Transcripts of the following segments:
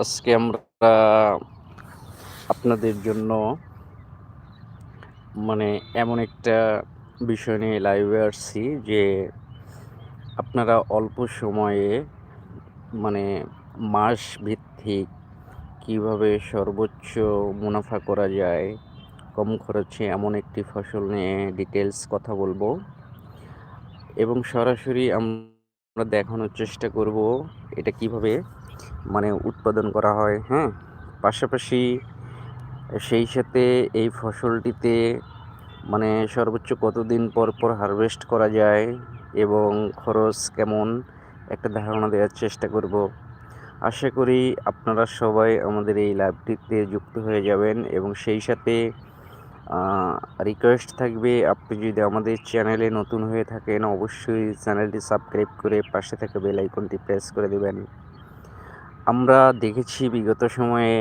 আজকে আমরা আপনাদের জন্য মানে এমন একটা বিষয় নিয়ে লাইভে আসছি যে আপনারা অল্প সময়ে মানে মাস ভিত্তিক কীভাবে সর্বোচ্চ মুনাফা করা যায়, কম খরচে এমন একটি ফসল নিয়ে ডিটেলস কথা বলব। এবং সরাসরি আমরা দেখানোর চেষ্টা করব এটা কীভাবে। মানে উৎপাদন করা হয় হ্যাঁ? পাশাপাশি সেই সাথে এই ফসলটিতে মানে সর্বোচ্চ কতদিন পর পর হারভেস্ট করা যায় এবং খরচ কেমন, একটা ধারণা দেওয়ার চেষ্টা করব। আশা করি আপনারা সবাই আমাদের এই লাইভটিতে যুক্ত হয়ে যাবেন এবং সেই সাথে রিকোয়েস্ট থাকবে, আপনি যদি আমাদের চ্যানেলে নতুন হয়ে থাকেন, অবশ্যই চ্যানেলটি সাবস্ক্রাইব করে পাশে থাকা বেল আইকনটি প্রেস করে দেবেন। আমরা দেখেছি বিগত সময়ে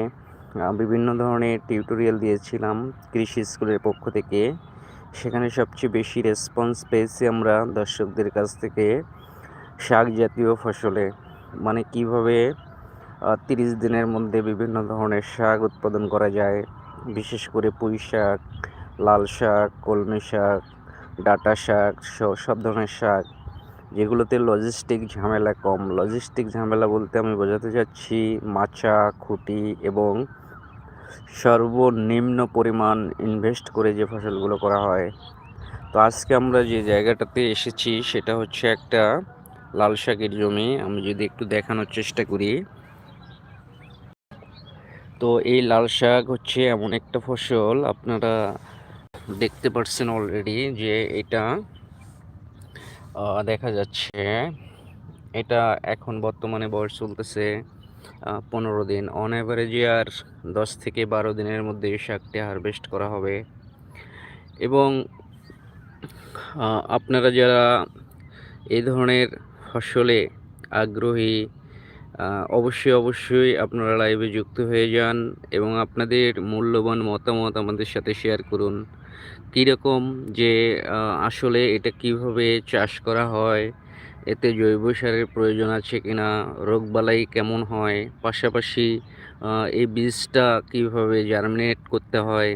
বিভিন্ন ধরনের টিউটোরিয়াল দিয়েছিলাম কৃষি স্কুলের পক্ষ থেকে। সেখানে সবচেয়ে বেশি রেসপন্স পেয়েছি আমরা দর্শকদের কাছ থেকে শাক জাতীয় ফসলে। মানে কীভাবে তিরিশ দিনের মধ্যে বিভিন্ন ধরনের শাক উৎপাদন করা যায়, বিশেষ করে পুঁই শাক, লাল শাক, কলমি শাক, ডাটা শাক সব ধরনের শাক। যেগুলোতে লজিস্টিক ঝামেলা কম। লজিস্টিক ঝামেলা বলতে আমি বোঝাতে চাচ্ছি মাচা, খুঁটি এবং সর্বনিম্ন পরিমাণ ইনভেস্ট করে যে ফসলগুলো করা হয়। তো আজকে আমরা যে জায়গাটাতে এসেছি সেটা হচ্ছে একটা লাল শাকের জমি। আমি যদি একটু দেখানোর চেষ্টা করি। তো এই লাল শাক হচ্ছে এমন একটা ফসল, আপনারা দেখতে পাচ্ছেন অলরেডি যে এটা দেখা যাচ্ছে এটা এখন বর্তমানে বয়স চলতেছে পনেরো দিন। অন অ্যাভারেজে আর দশ থেকে বারো দিনের মধ্যে এই শাকটি হারভেস্ট করা হবে। এবং আপনারা যারা এই ধরনের ফসলে আগ্রহী অবশ্যই অবশ্যই আপনারা লাইভে যুক্ত হয়ে যান এবং আপনাদের মূল্যবান মতামত আমাদের সাথে শেয়ার করুন। কীরকম যে আসলে এটা কীভাবে চাষ করা হয়, এতে জৈব সারের প্রয়োজন আছে কিনা রোগবালাই কেমন হয়, পাশাপাশি এই বীজটা কীভাবে জার্মিনেট করতে হয়।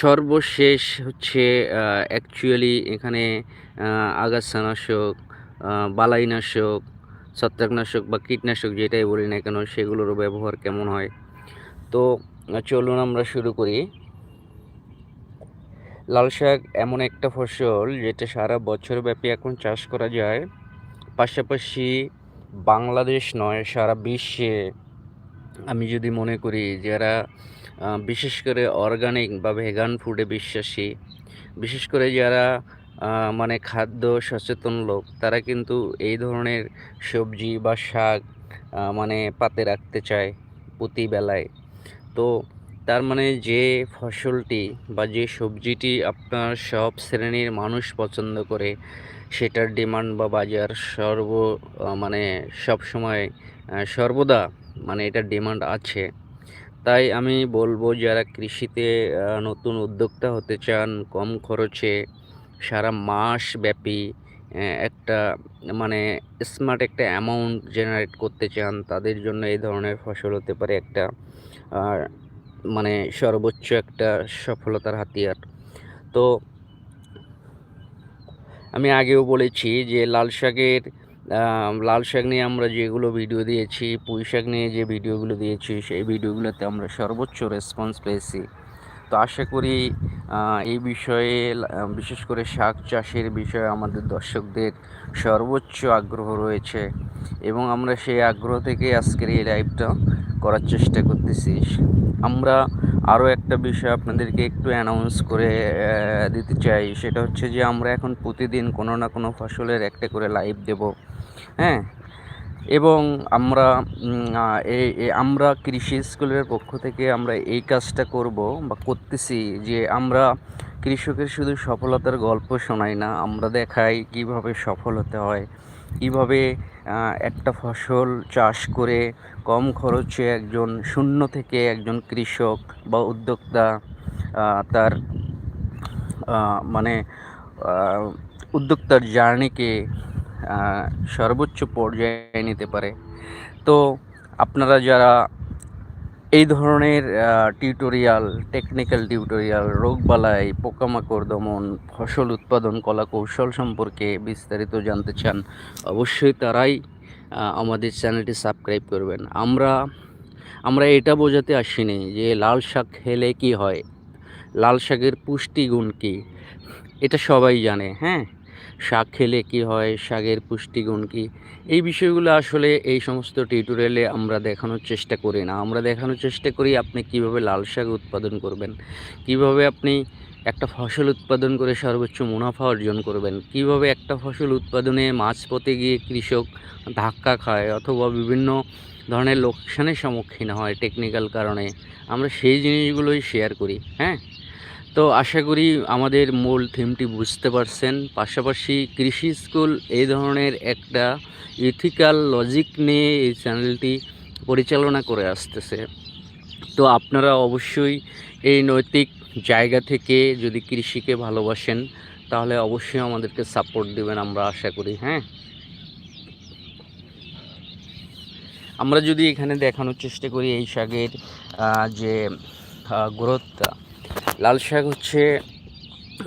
সর্বশেষ হচ্ছে অ্যাকচুয়ালি এখানে আগাছানাশক বালাইনাশক, ছত্রাকনাশক বা কীটনাশক যেটাই বলি না কেন, সেগুলোরও ব্যবহার কেমন হয়। তো, চলুন আমরা শুরু করি। লাল শাক এমন একটা ফসল যেটা সারা বছর ব্যাপী এখন চাষ করা যায়। পাশাপাশি বাংলাদেশ নয়, সারা বিশ্বে। আমি যদি মনে করি যারা বিশেষ করে অর্গানিক বা ভেগান ফুডে বিশ্বাসী, বিশেষ করে যারা মানে খাদ্য সচেতন লোক, তারা কিন্তু এই ধরনের সবজি বা শাক মানে পাতে রাখতে চায় প্রতিবেলায় তো তার মানে যে ফসলটি বা যে সবজিটি আপনার সব শ্রেণির মানুষ পছন্দ করে, সেটার ডিমান্ড বা বাজার সর্ব মানে সব সময় সর্বদা মানে এটার ডিমান্ড আছে। তাই আমি বলব, যারা কৃষিতে নতুন উদ্যোক্তা হতে চান, কম খরচে, সারা মাস ব্যাপী একটা মানে স্মার্ট একটা অ্যামাউন্ট জেনারেট করতে চান, তাদের জন্য এই ধরনের ফসল হতে পারে একটা। মানে সর্বোচ্চ একটা সফলতার হাতিয়ার। তো আমি আগেও বলেছি যে লাল শাকের লাল শাক নিয়ে আমরা যেগুলো ভিডিও দিয়েছি, পুঁই শাক নিয়ে যে ভিডিওগুলো দিয়েছি, সেই ভিডিওগুলোতে আমরা সর্বোচ্চ রেসপন্স পেয়েছি। তো আশা করি এই বিষয়ে বিশেষ করে শাক চাষের বিষয়ে আমাদের দর্শকদের সর্বোচ্চ আগ্রহ রয়েছে এবং আমরা সেই আগ্রহ থেকে আজকের এই লাইভটা করার চেষ্টা করতেছি। আমরা আরও একটা বিষয় আপনাদেরকে একটু অ্যানাউন্স করে দিতে চাই। সেটা হচ্ছে যে আমরা এখন প্রতিদিন কোনো না কোনো ফসলের একটা করে লাইভ দেব। হ্যাঁ? এবং আমরা এই আমরা কৃষি স্কুলের পক্ষ থেকে আমরা এই কাজটা করব বা করতেছি যে আমরা কৃষকের শুধু সফলতার গল্প শোনাই না, আমরা দেখাই কীভাবে সফল হতে হয়, কীভাবে একটা ফসল চাষ করে কম খরচে একজন শূন্য থেকে একজন কৃষক বা উদ্যোক্তা তার মানে উদ্যোক্তার জার্নিকে সর্বোচ্চ পর্যায়ে নিতে পারে। তো আপনারা যারা এই ধরনের টিউটোরিয়াল টেকনিক্যাল টিউটোরিয়াল রোগবালাই, পোকামাকড় দমন, ফসল উৎপাদন, কলা কৌশল সম্পর্কে বিস্তারিত জানতে চান, অবশ্যই তারাই আমাদের চ্যানেলটি সাবস্ক্রাইব করবেন। আমরা আমরা এটা বোঝাতে আসিনি যে লাল শাক খেলে কি হয়? লাল শাকের পুষ্টিগুণ কী? এটা সবাই জানে হ্যাঁ? শাক খেলে কি হয়, শাকের পুষ্টিগুণ কী? এই বিষয়গুলো আসলে এই সমস্ত টিউটোরিয়ালে আমরা দেখানোর চেষ্টা করি না। আমরা দেখানোর চেষ্টা করি আপনি কীভাবে লাল শাক উৎপাদন করবেন, কীভাবে আপনি একটা ফসল উৎপাদন করে সর্বোচ্চ মুনাফা অর্জন করবেন, কীভাবে একটা ফসল উৎপাদনে মাঝপথে গিয়ে কৃষক ধাক্কা খায় অথবা বিভিন্ন ধরনের লোকসানের সম্মুখীন হয় টেকনিক্যাল কারণে। আমরা সেই জিনিসগুলোই শেয়ার করি হ্যাঁ? তো আশা করি আমাদের মূল থিমটি বুঝতে পারছেন। পাশাপাশি কৃষি স্কুল এই ধরনের একটা ইথিক্যাল লজিক নিয়ে এই চ্যানেলটি পরিচালনা করে আসতেছে। তো আপনারা অবশ্যই এই নৈতিক জায়গা থেকে যদি কৃষিকে ভালোবাসেন, তাহলে অবশ্যই আমাদেরকে সাপোর্ট দেবেন আমরা আশা করি হ্যাঁ? আমরা যদি এখানে দেখানোর চেষ্টা করি এই শাকের যে গ্রোথটা। লাল শাক হচ্ছে,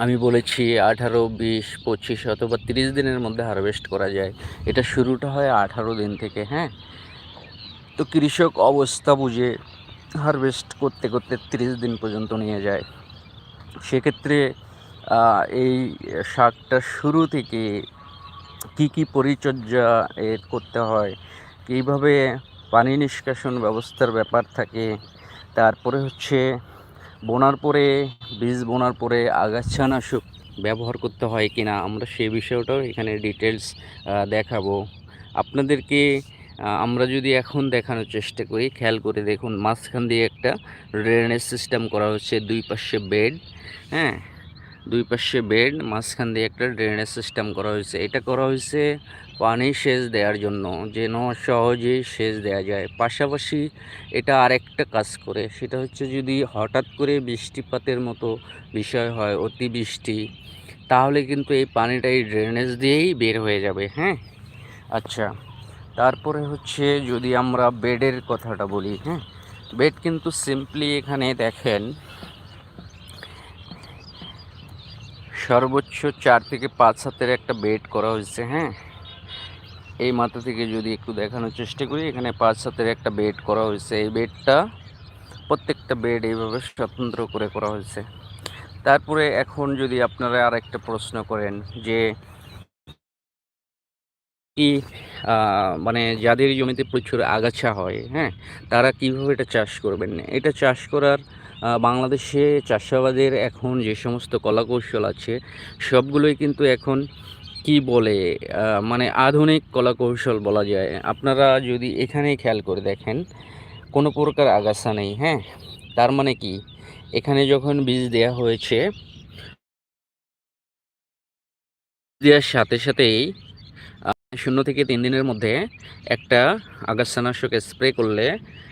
আমি বলেছি আঠারো, বিশ, পঁচিশ অথবা তিরিশ দিনের মধ্যে হারভেস্ট করা যায়। এটা শুরুটা হয় আঠারো দিন থেকে হ্যাঁ? তো কৃষক অবস্থা বুঝে হারভেস্ট করতে করতে তিরিশ দিন পর্যন্ত নিয়ে যায়। সেক্ষেত্রে এই শাকটা শুরু থেকে কি কি পরিচর্যা এর করতে হয়, কীভাবে পানি নিষ্কাশন ব্যবস্থার ব্যাপার থাকে, তারপরে হচ্ছে বোনার পরে, বীজ বোনার পরে আগাছানাশক ব্যবহার করতে হয় কি না আমরা সেই বিষয়টাও এখানে ডিটেলস দেখাবো। আপনাদেরকে আমরা যদি এখন দেখানোর চেষ্টা করি, খেয়াল করে দেখুন, মাঝখান দিয়ে একটা ড্রেনেজ সিস্টেম করা হচ্ছে, দুই পাশে বেড হ্যাঁ? দুই পাশে বেড, মাঝখান দিয়ে একটা ড্রেনেজ সিস্টেম করা হয়েছে। এটা করা হয়েছে পানি সেচ দেওয়ার জন্য, যেন সহজেই সেচ দেওয়া যায়। পাশাপাশি এটা আরেকটা কাজ করে, সেটা হচ্ছে যদি হঠাৎ করে বৃষ্টিপাতের মতো বিষয় হয়, অতিবৃষ্টি, তাহলে কিন্তু এই পানিটা এই ড্রেনেজ দিয়েই বের হয়ে যাবে হ্যাঁ? আচ্ছা তারপরে হচ্ছে যদি আমরা বেডের কথাটা বলি হ্যাঁ? বেড কিন্তু সিম্পলি এখানে দেখেন সর্বোচ্চ চার থেকে পাঁচ হাতের একটা বেড করা হয়েছে হ্যাঁ? এই মাথা থেকে যদি একটু দেখানোর চেষ্টা করি, এখানে পাঁচ হাতের একটা বেড করা হয়েছে। এই বেডটা প্রত্যেকটা বেড এইভাবে স্বতন্ত্র করে করা হয়েছে। তারপরে এখন যদি আপনারা আর একটা প্রশ্ন করেন যে, কি মানে যাদের জমিতে প্রচুর আগাছা হয় হ্যাঁ তারা কীভাবে এটা চাষ করবেন? এটা চাষ করার বাংলাদেশে চাষাবাদের এখন যে সমস্ত কলাকৌশল আছে, সবগুলোই কিন্তু এখন কি বলে মানে আধুনিক কলাকৌশল বলা যায়। আপনারা যদি এখানেই খেয়াল করে দেখেন, কোনো প্রকার আগাছা নেই হ্যাঁ? তার মানে কি? এখানে যখন বীজ দেয়া হয়েছে দেওয়ার সাথে সাথেই শূন্য থেকে তিন দিনের মধ্যে একটা আগাছানাশক স্প্রে করলে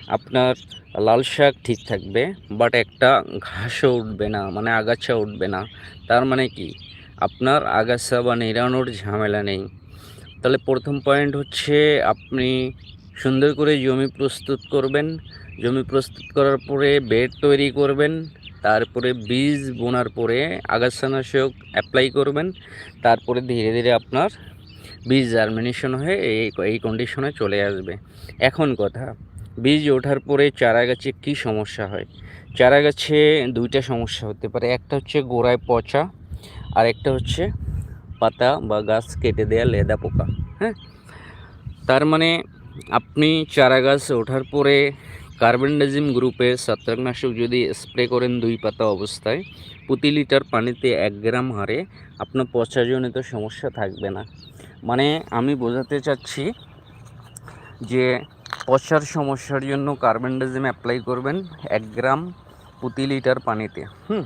আপনার লাল শাক ঠিক থাকবে বাট একটা ঘাসও উঠবে না মানে আগাছা উঠবে না। তার মানে কি? আপনার আগাছা বা নিরানোর ঝামেলা নেই। তাহলে প্রথম পয়েন্ট হচ্ছে আপনি সুন্দর করে জমি প্রস্তুত করবেন। জমি প্রস্তুত করার পরে বেড তৈরি করবেন। তারপরে বীজ বোনার পরে আগাছানাশক অ্যাপ্লাই করবেন। তারপরে ধীরে ধীরে আপনার বীজ জার্মিনেশন হয়ে এই এই কন্ডিশনে চলে আসবে। এখন কথা, বীজ ওঠার পরে চারা গাছে কী সমস্যা হয়? চারা গাছে দুইটা সমস্যা হতে পারে, একটা হচ্ছে গোড়ায় পচা, আর একটা হচ্ছে পাতা বা গাছ কেটে দেয়া লেদা পোকা হ্যাঁ? তার মানে আপনি চারা গাছ ওঠার পরে কার্বনডাজিম গ্রুপের ছত্রাকনাশক যদি স্প্রে করেন দুই পাতা অবস্থায়, প্রতি লিটার পানিতে এক গ্রাম হারে আপনার পচাজনিত সমস্যা থাকবে না। মানে আমি বোঝাতে চাচ্ছি যে পচার সমস্যার জন্য কার্বনডাজিম অ্যাপ্লাই করবেন এক গ্রাম প্রতি লিটার পানিতে, হুম?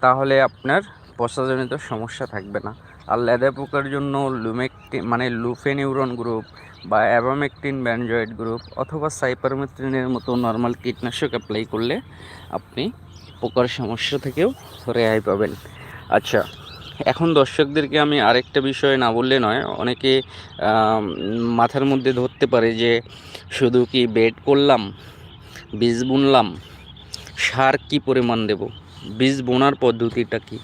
তাহলে আপনার পচাজনিত সমস্যা থাকবে না। আর লেদা পোকার জন্য লুমেকটি মানে লুফেনিউরন গ্রুপ বা অ্যাবামেকটিন ব্যানজয়েড গ্রুপ অথবা সাইপারমেথ্রিনের মতো নর্মাল কীটনাশক অ্যাপ্লাই করলে আপনি পোকার সমস্যা থেকেও রেহাই পাবেন। আচ্ছা এখন দর্শকদেরকে আমি আরেকটা বিষয় না বললে নয়, অনেকে মাথার মধ্যে ধরতে পারে যে শুধু কি বেড করলাম, বীজ বুনলাম, সার কি পরিমাণ দেব, বীজ বোনার পদ্ধতিটা কি?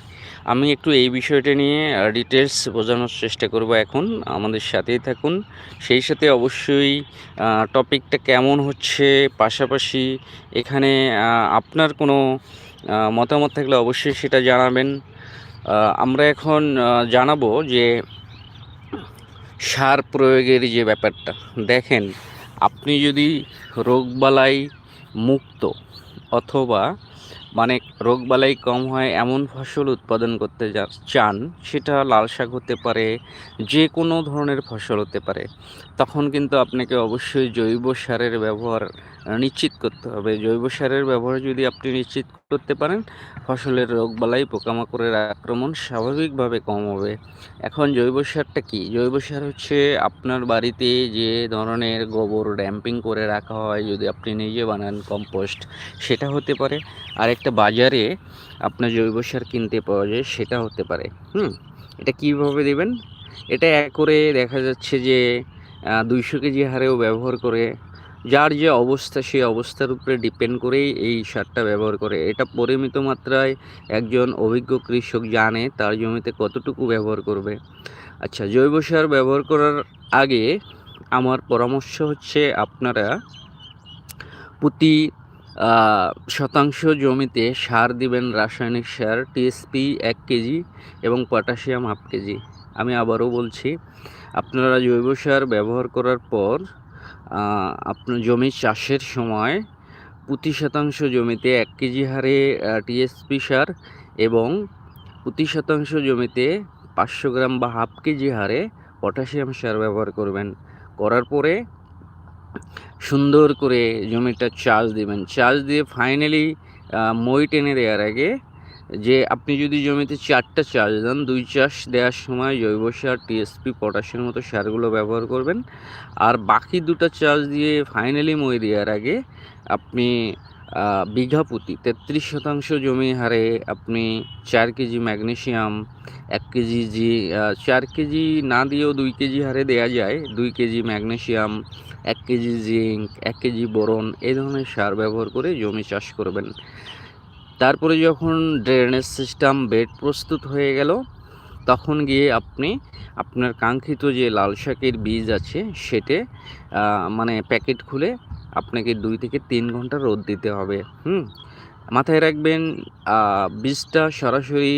আমি একটু এই বিষয়টা নিয়ে ডিটেলস বোঝানোর চেষ্টা করব এখন, আমাদের সাথেই থাকুন। সেই সাথে অবশ্যই টপিকটা কেমন হচ্ছে, পাশাপাশি এখানে আপনার কোনো মতামত থাকলে অবশ্যই সেটা জানাবেন। আমরা এখন জানাব যে সার প্রয়োগের যে ব্যাপারটা। দেখেন, আপনি যদি রোগবালাই মুক্ত অথবা মানে রোগবালাই কম হয় এমন ফসল উৎপাদন করতে চান, সেটা লাল শাক হতে পারে যে কোনো ধরনের ফসল হতে পারে, তখন কিন্তু আপনাকে অবশ্যই জৈব সারের ব্যবহার নিশ্চিত করতে হবে। জৈব সারের ব্যবহার যদি আপনি নিশ্চিত করতে পারেন, ফসলের রোগবালাই পোকামাকড়ের আক্রমণ স্বাভাবিকভাবে কম হবে। এখন জৈব সারটা কি? জৈব সার হচ্ছে আপনার বাড়িতে যে ধরনের গোবর ড্যাম্পিং করে রাখা হয়, যদি আপনি নিজে বানান কম্পোস্ট, সেটা হতে পারে। আর একটা বাজারে আপনার জৈব সার কিনতে পাওয়া যায়, সেটা হতে পারে। হুম? এটা কীভাবে দেবেন? এটা এক করে দেখা যাচ্ছে যে দুইশো কেজি হারেও ব্যবহার করে যার যে অবস্থা, সেই অবস্থার উপরে ডিপেন্ড করেই এই সারটা ব্যবহার করে। এটা পরিমিত মাত্রায় একজন অভিজ্ঞ কৃষক জানে তার জমিতে কতটুকু ব্যবহার করবে। আচ্ছা জৈব সার ব্যবহার করার আগে আমার পরামর্শ হচ্ছে আপনারা প্রতি শতাংশ জমিতে সার দিবেন রাসায়নিক সার টিএসপি এক কেজি এবং পটাশিয়াম হাফ কেজি। আমি আবারও বলছি, আপনারা জৈব সার ব্যবহার করার পর আপনার জমি চাষের সময় প্রতি শতাংশ জমিতে এক কেজি হারে টিএসপি সার এবং প্রতি শতাংশ জমিতে পাঁচশো গ্রাম বা হাফ কেজি হারে পটাশিয়াম সার ব্যবহার করবেন। করার পরে সুন্দর করে জমিটা চাষ দিবেন। চাষ দিয়ে ফাইনালি মই টেনে দেওয়ার আগে যে আপনি যদি জমিতে চারটা চাষ দেন, দুই চাষ দেওয়ার সময় জৈব সার টিএসপি পটাশের মতো সারগুলো ব্যবহার করবেন। আর বাকি দুটো চাষ দিয়ে ফাইনালি মই দেওয়ার আগে আপনি বিঘা প্রতি তেত্রিশ শতাংশ জমি হারে আপনি চার কেজি ম্যাগনেশিয়াম, এক কেজি জি চার কেজি না দিয়েও দুই কেজি হারে দেওয়া যায়। দুই কেজি ম্যাগনেশিয়াম, এক কেজি জিঙ্ক, এক কেজি বোরন এই ধরনের সার ব্যবহার করে জমি চাষ করবেন। তারপরে যখন ড্রেনেজ সিস্টেম বেড প্রস্তুত হয়ে গেল, তখন গিয়ে আপনি আপনার কাঙ্ক্ষিত যে লাল শাকের বীজ আছে, সেটে মানে প্যাকেট খুলে আপনাকে দুই থেকে তিন ঘণ্টা রোদ দিতে হবে, হুম? মাথায় রাখবেন বীজটা সরাসরি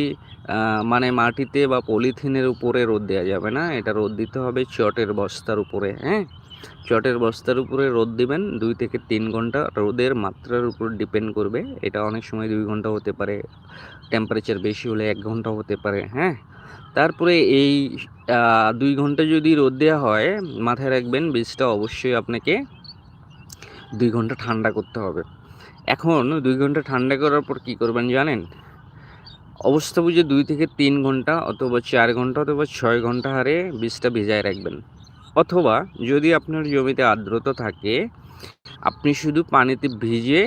মানে মাটিতে বা পলিথিনের উপরে রোদ দেওয়া যাবে না, এটা রোদ দিতে হবে চটের বস্তার উপরে হ্যাঁ? চটের বস্তার উপরে রোদ দিবেন দুই থেকে তিন ঘণ্টা। রোদের মাত্রার উপর ডিপেন্ড করবে। এটা অনেক সময় দুই ঘণ্টা হতে পারে টেম্পারেচার বেশি হলে এক ঘণ্টা হতে পারে হ্যাঁ? তারপরে এই দুই ঘণ্টা যদি রোদ দেওয়া হয়, মাথায় রাখবেন বীজটা অবশ্যই আপনাকে দুই ঘণ্টা ঠান্ডা করতে হবে। এখন দুই ঘণ্টা ঠান্ডা করার পর কি করবেন জানেন? অবস্থা বুঝে দুই থেকে তিন ঘণ্টা অথবা চার ঘণ্টা অথবা ছয় ঘণ্টা হারে বীজটা ভিজায় রাখবেন। অথবা যদি আপনার জমিতে আর্দ্রতা থাকে, আপনি শুধু পানিতে ভিজে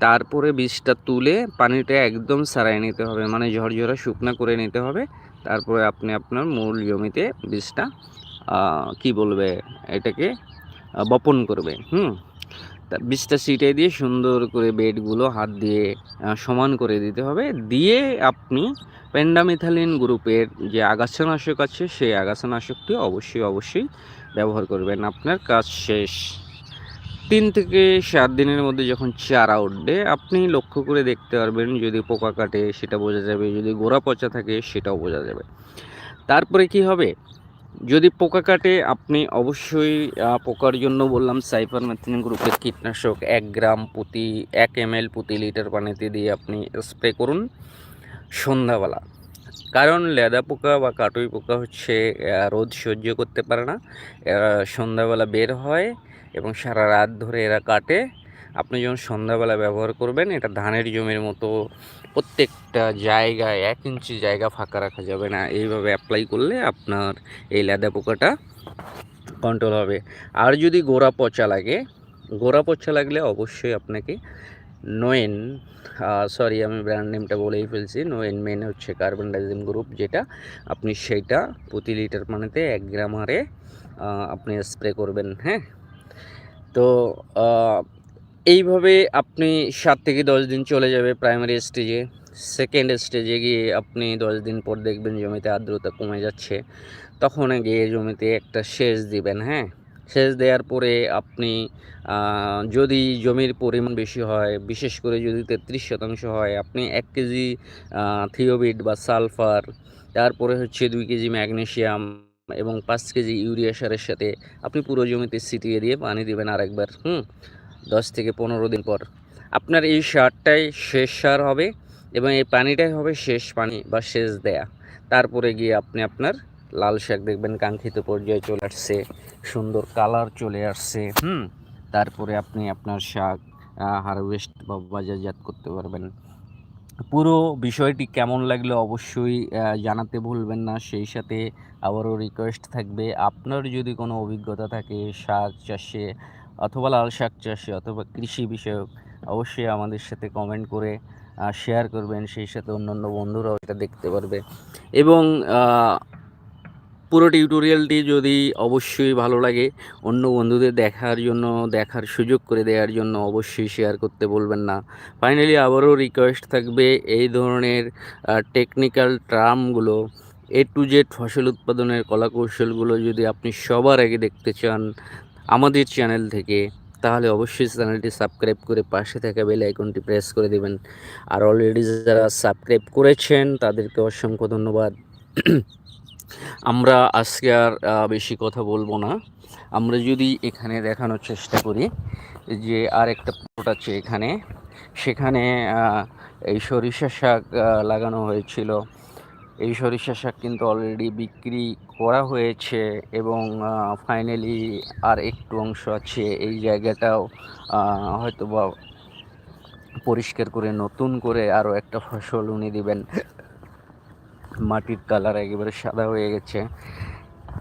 তারপরে বীজটা তুলে পানিটা একদম সারাই নিতে হবে মানে ঝরঝরা শুকনো করে নিতে হবে। তারপরে আপনি আপনার মূল জমিতে বীজটা কি বলবে এটাকে বপন করবে, হুম? তা বীজটা ছিটিয়ে দিয়ে সুন্দর করে বেডগুলো হাত দিয়ে সমান করে দিতে হবে। দিয়ে আপনি পেন্ডামিথালিন গ্রুপের যে আগাছানাশক আছে, সেই আগাছানাশকটি অবশ্যই অবশ্যই ব্যবহার করবেন। আপনার কাজ শেষ। তিন থেকে সাত দিনের মধ্যে যখন চারা উঠবে, আপনি লক্ষ্য করে দেখতে পারবেন যদি পোকা কাটে সেটা বোঝা যাবে, যদি গোড়া পচা থাকে সেটাও বোঝা যাবে। তারপরে কি হবে? যদি পোকা কাটে, আপনি অবশ্যই পোকার জন্য বললাম সাইফার মেথিন গ্রুপের কীটনাশক এক গ্রাম প্রতি এক এম প্রতি লিটার পানিতে দিয়ে আপনি স্প্রে করুন সন্ধ্যাবেলা। কারণ লেদা পোকা বা কাটুই পোকা হচ্ছে রোদ সহ্য করতে পারে না। এরা সন্ধ্যাবেলা বের হয় এবং সারা রাত ধরে এরা কাটে। আপনি যখন সন্ধ্যাবেলা ব্যবহার করবেন, এটা ধানের জমির মতো প্রত্যেকটা জায়গায় এক ইঞ্চি জায়গা ফাঁকা রাখা যাবে না। এইভাবে অ্যাপ্লাই করলে আপনার এই লেদা পোকাটা কন্ট্রোল হবে। আর যদি গোড়া পচা লাগে, গোড়া পচা লাগলে অবশ্যই আপনাকে নোয়েন সরি আমি ব্র্যান্ড নেমটা বলেই ফেলছি। নোয়েন মেন হচ্ছে কার্বন ডাইজিম গ্রুপ যেটা আপনি সেইটা প্রতি লিটার পানিতে এক গ্রাম হারে আপনি স্প্রে করবেন হ্যাঁ? তো এইভাবে আপনি সাত থেকে দশ দিন চলে যাবে প্রাইমারি স্টেজে সেকেন্ড স্টেজে গিয়ে আপনি দশ দিন পর দেখবেন জমিতে আর্দ্রতা কমে যাচ্ছে, তখন গিয়ে জমিতে একটা সেচ দিবেন হ্যাঁ? সেচ দেওয়ার পরে আপনি যদি জমির পরিমাণ বেশি হয়, বিশেষ করে যদি তেত্রিশ শতাংশ হয়, আপনি এক কেজি থিওবিট বা সালফার, তারপরে হচ্ছে দুই কেজি ম্যাগনেশিয়াম এবং পাঁচ কেজি ইউরিয়া সারের সাথে আপনি পুরো জমিতে ছিটিয়ে দিয়ে পানি দিবেন আরেকবার, হুম? দশ থেকে পনেরো দিন পর। আপনার এই সারটাই শেষ সার হবে এবং এই পানিটাই হবে শেষ পানি বা শেষ দেয়া। তারপরে গিয়ে আপনি আপনার লাল শাক দেখবেন, কাঙ্ক্ষিত পর্যায়ে চলে আসছে, সুন্দর কালার চলে আসছে, হুম। তারপরে আপনি আপনার শাক হারভেস্ট বা বাজারজাত করতে পারবেন। পুরো বিষয়টি কেমন লাগল অবশ্যই জানাতে ভুলবেন না। সেই সাথে আবারও রিকোয়েস্ট থাকবে, আপনার যদি কোনো অভিজ্ঞতা থাকে শাক চাষে অথবা লাল শাক চাষি অথবা কৃষি বিষয়ক, অবশ্যই আমাদের সাথে কমেন্ট করে শেয়ার করবেন, সেই সাথে অন্যান্য বন্ধুরাও এটা দেখতে পারবে। এবং পুরো টিউটোরিয়ালটি যদি অবশ্যই ভালো লাগে, অন্য বন্ধুদের দেখার জন্য, দেখার সুযোগ করে দেওয়ার জন্য অবশ্যই শেয়ার করতে বলবেন না। ফাইনালি আবারও রিকোয়েস্ট থাকবে এই ধরনের টেকনিক্যাল টার্মগুলো এ টু জেড ফসল উৎপাদনের কলাকৌশলগুলো যদি আপনি সবার আগে দেখতে চান আমাদের চ্যানেল থেকে, তাহলে অবশ্যই চ্যানেলটি সাবস্ক্রাইব করে পাশে থাকা বেল আইকনটি প্রেস করে দিবেন। আর অলরেডি যারা সাবস্ক্রাইব করেছেন, তাদেরকে অসংখ্য ধন্যবাদ। আমরা আজকে আর বেশি কথা বলব না। আমরা যদি এখানে দেখানোর চেষ্টা করি, যে আর একটা প্লট আছে এখানে। সেখানে এই সরিষা শাক লাগানো হয়েছিল। এই সরিষা শাক কিন্তু অলরেডি বিক্রি করা হয়েছে এবং ফাইনালি আর একটু অংশ আছে এই জায়গাটাও হয়তো বা পরিষ্কার করে, নতুন করে আরও একটা ফসল উনি দিবেন। মাটির কালার একেবারে সাদা হয়ে গেছে।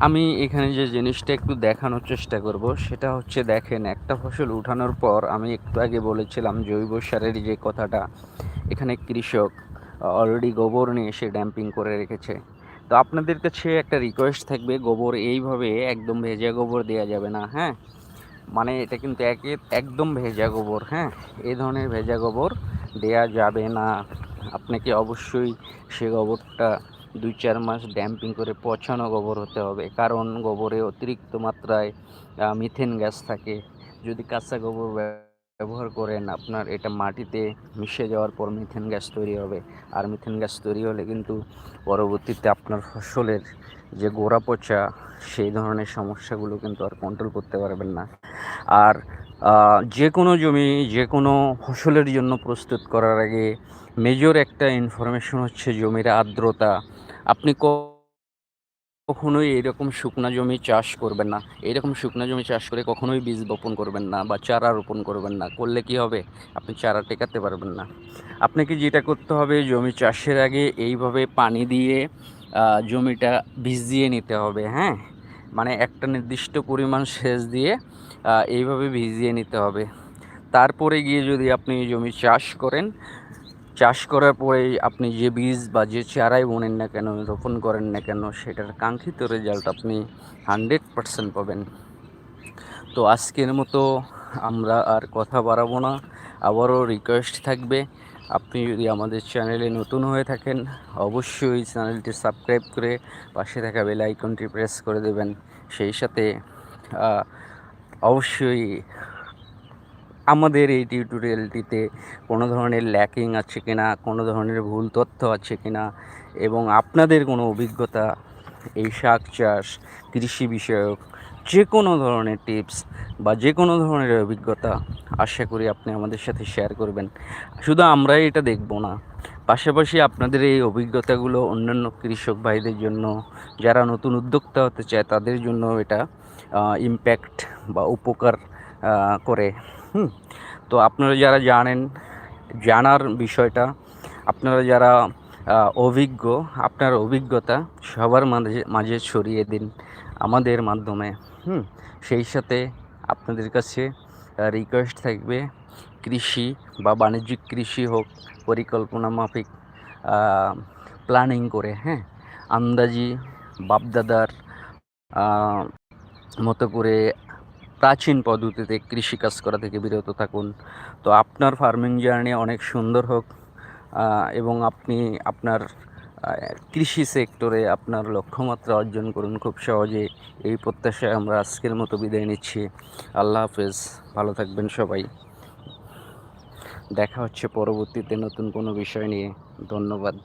আমি এখানে যে জিনিসটা একটু দেখানোর চেষ্টা করব, সেটা হচ্ছে দেখেন, একটা ফসল উঠানোর পর আমি একটু আগে বলেছিলাম জৈব সারের যে কথাটা, এখানে কৃষক অলরেডি গোবর নিয়ে এসে ড্যাম্পিং করে রেখেছে। তো আপনাদের কাছে একটা রিকোয়েস্ট থাকবে, গোবর এইভাবে একদম ভেজা গোবর দেওয়া যাবে না হ্যাঁ? মানে এটা কিন্তু একে, একদম ভেজা গোবর হ্যাঁ? এই ধরনের ভেজা গোবর দেয়া যাবে না। আপনাকে অবশ্যই সে গোবরটা দুই চার মাস ড্যাম্পিং করে পচানো গোবর হতে হবে। কারণ গোবরে অতিরিক্ত মাত্রায় মিথেন গ্যাস থাকে। যদি কাঁচা গোবর ব্যবহার করেন, আপনার এটা মাটিতে মিশে যাওয়ার পর মিথেন গ্যাস তৈরি হবে। আর মিথেন গ্যাস তৈরি হলে কিন্তু পরবর্তীতে আপনার ফসলের যে গোড়া পচা সেই ধরনের সমস্যাগুলো কিন্তু আর কন্ট্রোল করতে পারবেন না। আর যে কোনো জমি যে কোনো ফসলের জন্য প্রস্তুত করার আগে মেজর একটা ইনফরমেশন হচ্ছে জমির আর্দ্রতা। আপনি ক- কখনোই এরকম শুকনা জমি চাষ করবেন না। এরকম শুকনা জমি চাষ করে কখনোই বীজ বপন করবেন না বা চারা রোপণ করবেন না। করলে কি হবে? আপনি চারা টেকাতে পারবেন না। আপনাকে যেটা করতে হবে, জমি চাষের আগে এইভাবে পানি দিয়ে জমিটা ভিজিয়ে নিতে হবে হ্যাঁ? মানে একটা নির্দিষ্ট পরিমাণ সেচ দিয়ে এইভাবে ভিজিয়ে নিতে হবে। তারপরে গিয়ে যদি আপনি জমি চাষ করেন চাষ করার পরে আপনি যে বীজ বা যে চারাই বোনেন না কেন, রোপণ করেন না কেন, সেটার কাঙ্ক্ষিত রেজাল্ট আপনি হান্ড্রেড পারসেন্ট পাবেন। তো আজকের মতো আমরা আর কথা বাড়াবো না। আবারও রিকোয়েস্ট থাকবে, আপনি যদি আমাদের চ্যানেলে নতুন হয়ে থাকেন, অবশ্যই চ্যানেলটি সাবস্ক্রাইব করে পাশে থাকা বেল আইকনটি প্রেস করে দেবেন। সেই সাথে অবশ্যই আমাদের এই টিউটোরিয়ালটিতে কোনো ধরনের ল্যাকিং আছে কিনা, কোনো ধরনের ভুল তথ্য আছে কিনা এবং আপনাদের কোনো অভিজ্ঞতা এই শাক চাষ, কৃষি বিষয়ক যে কোনো ধরনের টিপস বা যে কোনো ধরনের অভিজ্ঞতা আশা করি আপনি আমাদের সাথে শেয়ার করবেন। শুধু আমরাই এটা দেখব না, পাশাপাশি আপনাদের এই অভিজ্ঞতাগুলো অন্যান্য কৃষক ভাইদের জন্য, যারা নতুন উদ্যোক্তা হতে চায় তাদের জন্য এটা ইম্প্যাক্ট বা উপকার করে। হুম। তো আপনারা যারা জানেন, জানার বিষয়টা, আপনারা যারা অভিজ্ঞ, আপনার অভিজ্ঞতা সবার মাঝে মাঝে ছড়িয়ে দিন আমাদের মাধ্যমে, হুম। সেই সাথে আপনাদের কাছে রিকোয়েস্ট থাকবে কৃষি বা বাণিজ্যিক কৃষি হোক, পরিকল্পনা মাফিক প্ল্যানিং করে হ্যাঁ। আন্দাজি বাপদাদার মতো করে প্রাচীন পদ্ধতিতে কৃষিকাজ করা থেকে বিরত থাকুন। তো আপনার ফার্মিং জার্নি অনেক সুন্দর হোক এবং আপনি আপনার কৃষি সেক্টরে আপনার লক্ষ্যমাত্রা অর্জন করুন খুব সহজে। এই প্রত্যাশায় আমরা আজকের মতো বিদায় নিচ্ছি। আল্লাহ হাফেজ। ভালো থাকবেন সবাই। দেখা হচ্ছে পরবর্তীতে নতুন কোনো বিষয় নিয়ে। ধন্যবাদ।